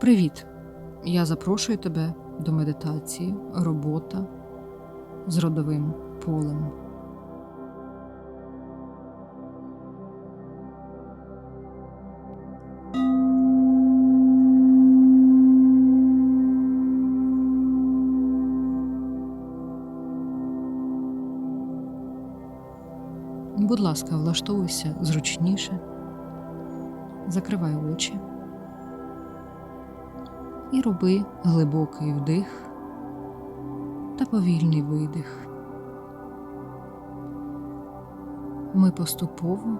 Привіт! Я запрошую тебе до медитації робота з родовим полем. Будь ласка, влаштовуйся зручніше, закривай очі і роби глибокий вдих та повільний видих. Ми поступово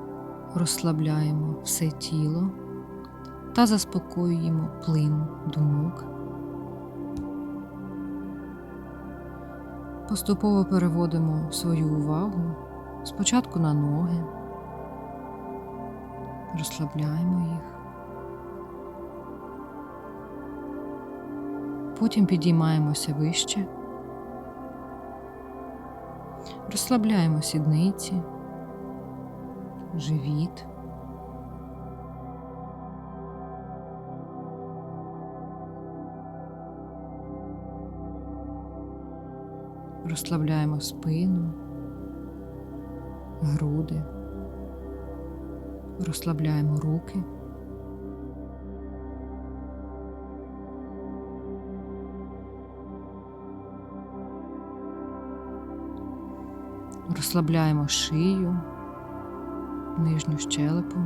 розслабляємо все тіло та заспокоюємо плин думок. Поступово переводимо свою увагу спочатку на ноги, розслабляємо їх. Потім підіймаємося вище, розслабляємо сідниці, живіт. Розслабляємо спину, груди, розслабляємо руки. Розслабляємо шию, нижню щелепу,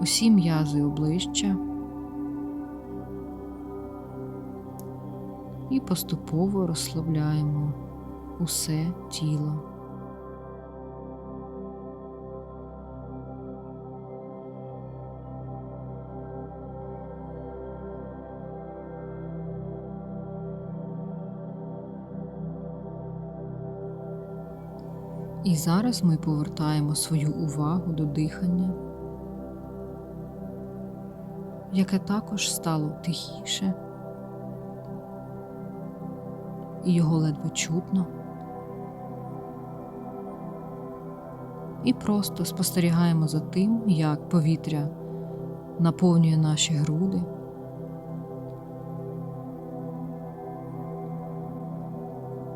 усі м'язи обличчя і поступово розслабляємо усе тіло. Зараз ми повертаємо свою увагу до дихання, яке також стало тихіше, і його ледве чутно. І просто спостерігаємо за тим, як повітря наповнює наші груди.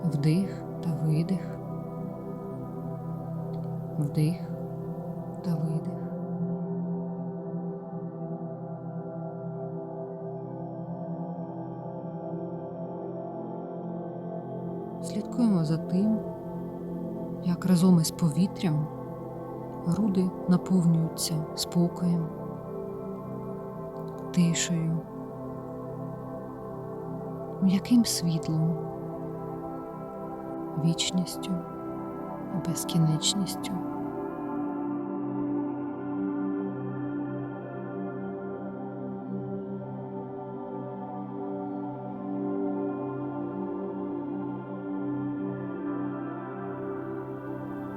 Вдих та видих вдих та видих. Слідкуємо за тим, як разом із повітрям груди наповнюються спокоєм, тишею, м'яким світлом, вічністю безкінечністю.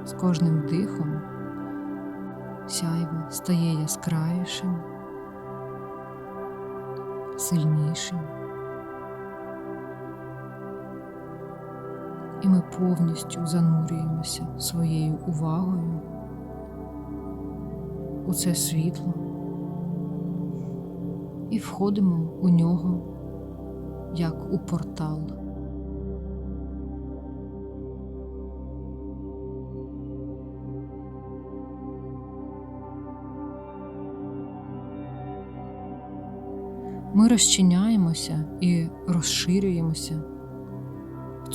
З кожним дихом сяйво стає яскравішим, сильнішим. І ми повністю занурюємося своєю увагою у це світло і входимо у нього як у портал. Ми розчиняємося і розширюємося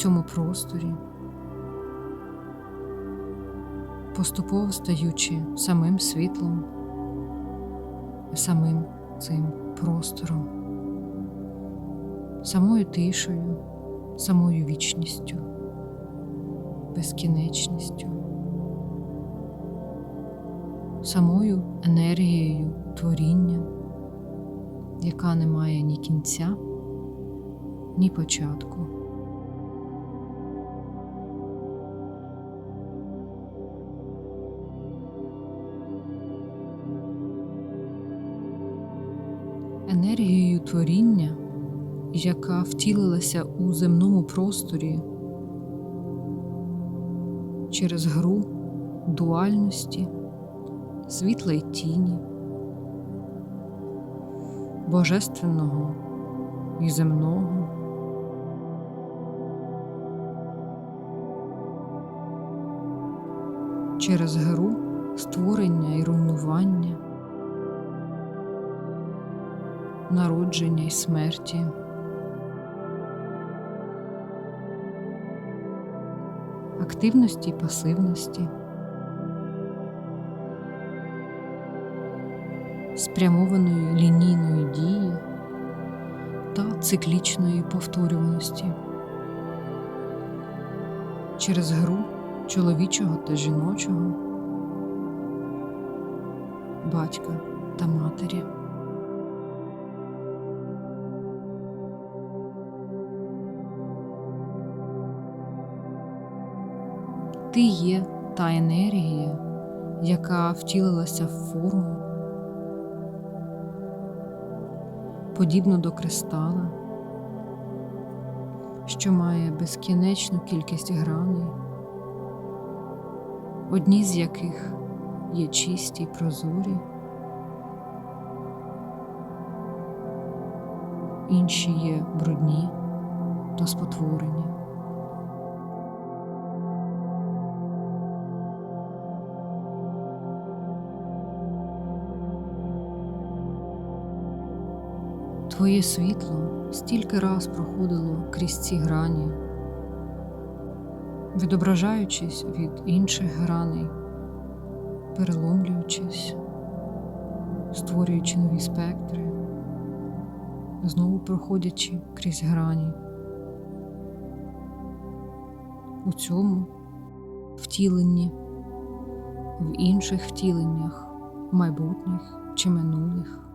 цьому просторі, поступово стаючи самим світлом, самим цим простором, самою тишою, самою вічністю, безкінечністю, самою енергією творіння, яка не має ні кінця, ні початку. Енергією творіння, яка втілилася у земному просторі через гру дуальності, світла й тіні, божественного і земного. Через гру створення і руйнування, народження і смерті. Активності і пасивності, спрямованої лінійної дії та циклічної повторюваності через гру чоловічого та жіночого, батька та матері. Ти є та енергія, яка втілилася в форму, подібно до кристала, що має безкінечну кількість граней, одні з яких є чисті й прозорі, інші є брудні та спотворені. Твоє світло стільки раз проходило крізь ці грані, відображаючись від інших граней, переломлюючись, створюючи нові спектри, знову проходячи крізь грані. У цьому втіленні, в інших втіленнях, майбутніх чи минулих.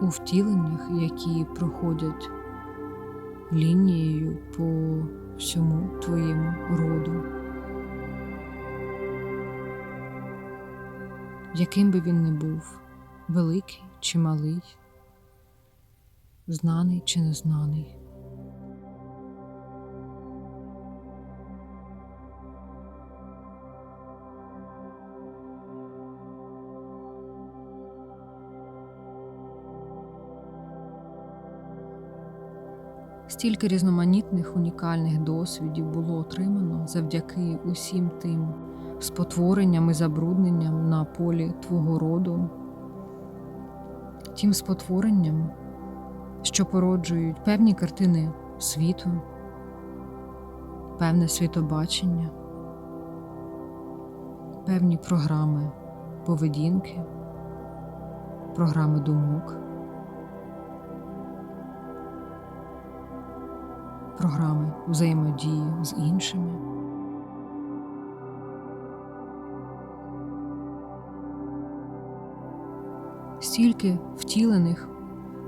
У втіленнях, які проходять лінією по всьому твоєму роду, яким би він не був, великий чи малий, знаний чи незнаний. Стільки різноманітних унікальних досвідів було отримано завдяки усім тим спотворенням і забрудненням на полі твого роду, тим спотворенням, що породжують певні картини світу, певне світобачення, певні програми поведінки, програми думок. Програми взаємодії з іншими. Стільки втілених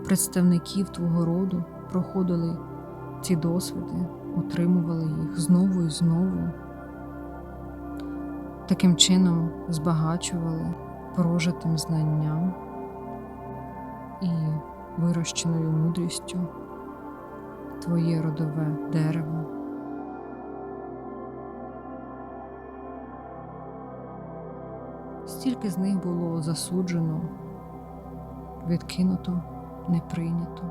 представників твого роду проходили ці досвіди, отримували їх знову і знову, таким чином збагачували прожитим знанням і вирощеною мудрістю твоє родове дерево. Стільки з них було засуджено, відкинуто, не прийнято.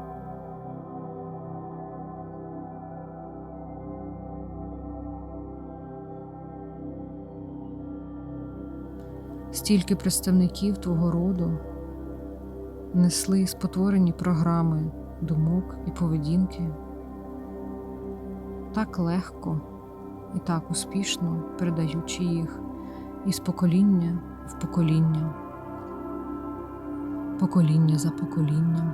Стільки представників твого роду несли спотворені програми думок і поведінки так легко і так успішно передаючи їх із покоління в покоління, покоління за поколінням.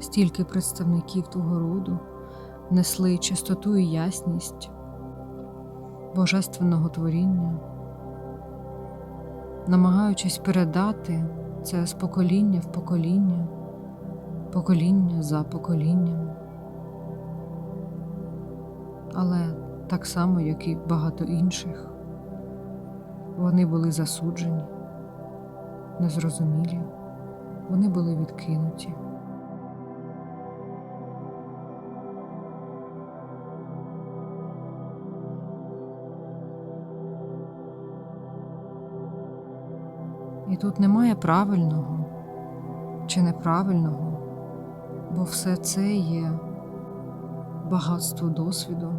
Стільки представників твого роду несли чистоту і ясність божественного творіння намагаючись передати це з покоління в покоління, покоління за поколінням. Але так само, як і багато інших, вони були засуджені, незрозумілі, вони були відкинуті. І тут немає правильного чи неправильного, бо все це є багатство досвіду,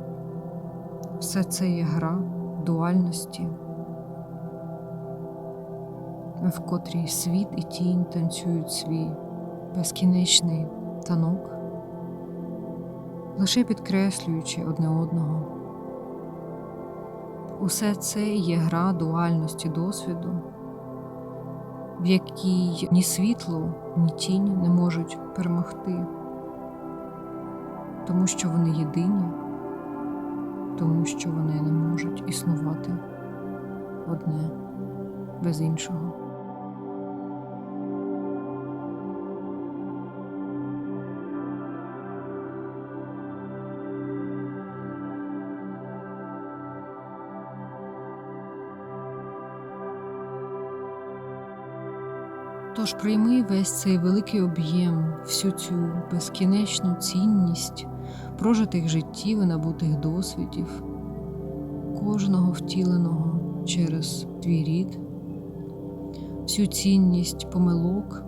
все це є гра дуальності, в котрій світ і тінь танцюють свій безкінечний танок, лише підкреслюючи одне одного. Усе це є гра дуальності досвіду, в якій ні світло, ні тінь не можуть перемогти, тому що вони єдині, тому що вони не можуть існувати одне без іншого. Тож прийми весь цей великий об'єм, всю цю безкінечну цінність прожитих життів і набутих досвідів, кожного втіленого через твій рід, всю цінність помилок,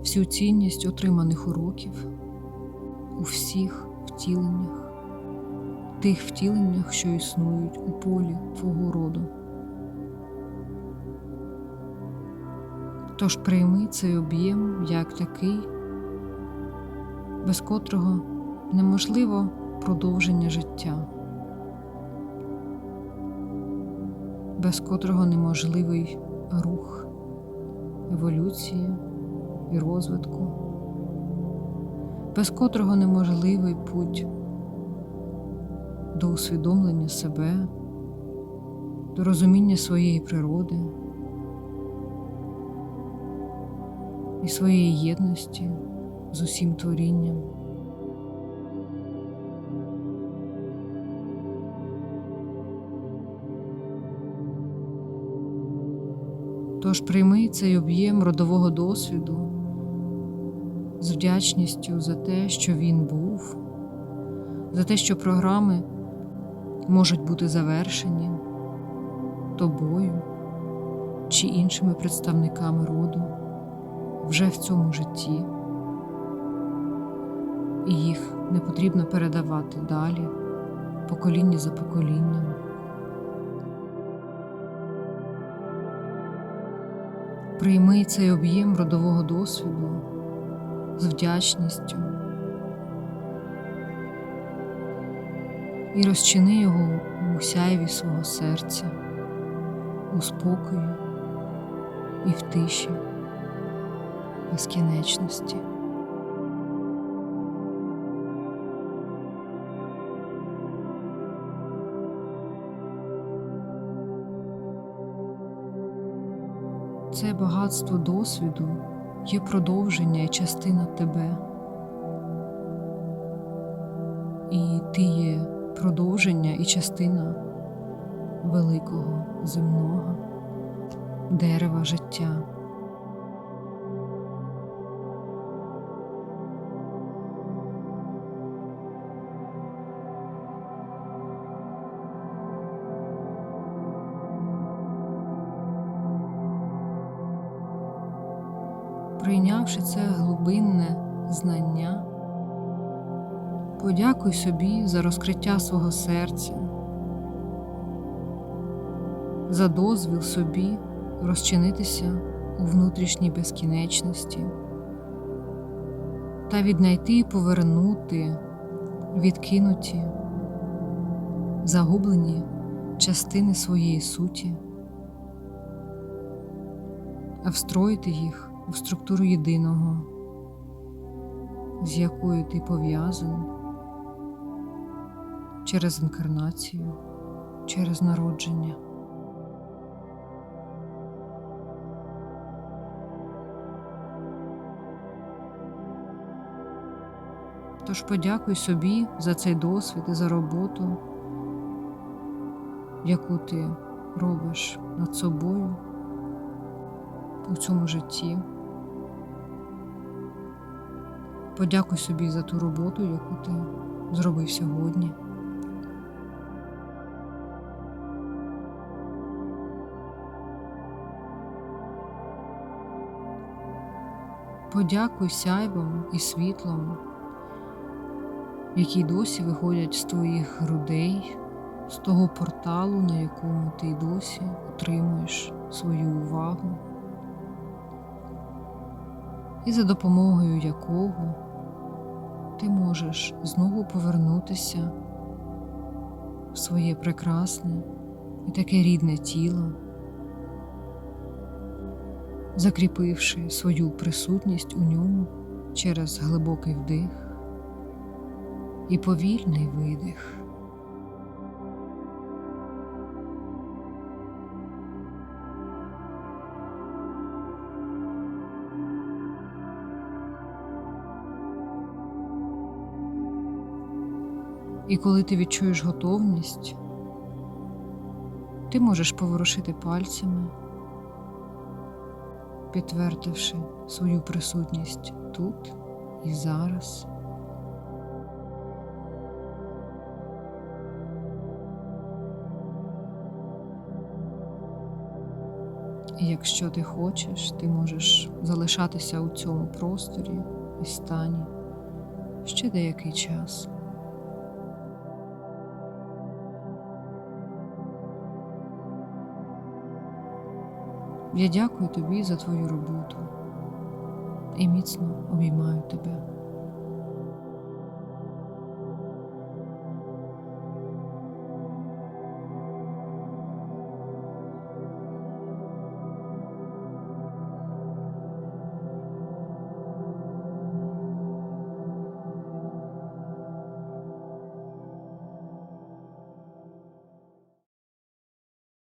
всю цінність отриманих уроків у всіх втіленнях, тих втіленнях, що існують у полі твого роду. Тож прийми цей об'єм як такий, без котрого неможливо продовження життя, без котрого неможливий рух, еволюції і розвитку, без котрого неможливий путь до усвідомлення себе, до розуміння своєї природи. І своєї єдності з усім творінням. Тож прийми цей об'єм родового досвіду з вдячністю за те, що він був, за те, що програми можуть бути завершені тобою чи іншими представниками роду вже в цьому житті, і їх не потрібно передавати далі, покоління за поколінням. Прийми цей об'єм родового досвіду з вдячністю і розчини його у сяйві свого серця, у спокої і в тиші безкінечності. Це багатство досвіду є продовження і частина тебе. І ти є продовження і частина великого земного дерева життя. Прийнявши це глибинне знання, подякуй собі за розкриття свого серця, за дозвіл собі розчинитися у внутрішній безкінечності та віднайти і повернути відкинуті, загублені частини своєї суті, а встроїти їх у структуру єдиного, з якою ти пов'язаний через інкарнацію, через народження. Тож подякуй собі за цей досвід і за роботу, яку ти робиш над собою у цьому житті. Подякуй собі за ту роботу, яку ти зробив сьогодні. Подякуй сяйвам і світлам, які досі виходять з твоїх грудей, з того порталу, на якому ти досі отримуєш свою увагу, і за допомогою якого ти можеш знову повернутися в своє прекрасне і таке рідне тіло, закріпивши свою присутність у ньому через глибокий вдих і повільний видих. І коли ти відчуєш готовність, ти можеш поворушити пальцями, підтвердивши свою присутність тут і зараз. І якщо ти хочеш, ти можеш залишатися у цьому просторі і стані ще деякий час. Я дякую тобі за твою роботу і міцно обіймаю тебе.